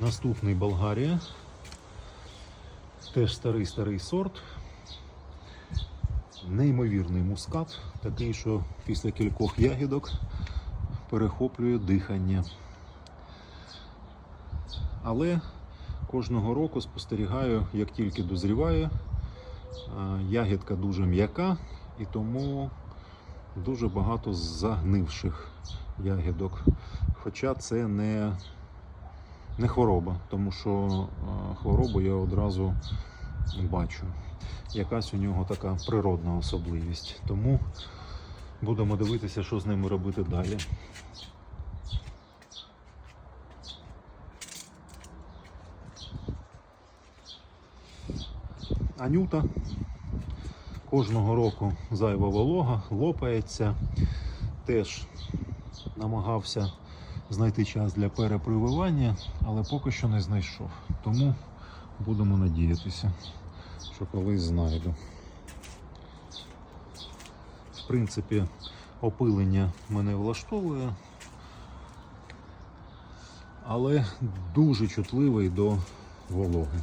Наступний Болгарія. Теж старий старий сорт. Неймовірний мускат, такий, що після кількох ягідок перехоплює дихання. Але кожного року спостерігаю, як тільки дозріває, ягідка дуже м'яка і тому дуже багато загнивших ягідок. Хоча це не, не хвороба, тому що хворобу я одразу бачу. Якась у нього така природна особливість. Тому будемо дивитися, що з ними робити далі. Анюта. Кожного року зайва волога, лопається. Теж намагався знайти час для перепрививання, але поки що не знайшов. Тому будемо надіятися, що колись знайду. В принципі, опилення мене влаштовує, але дуже чутливий до вологи.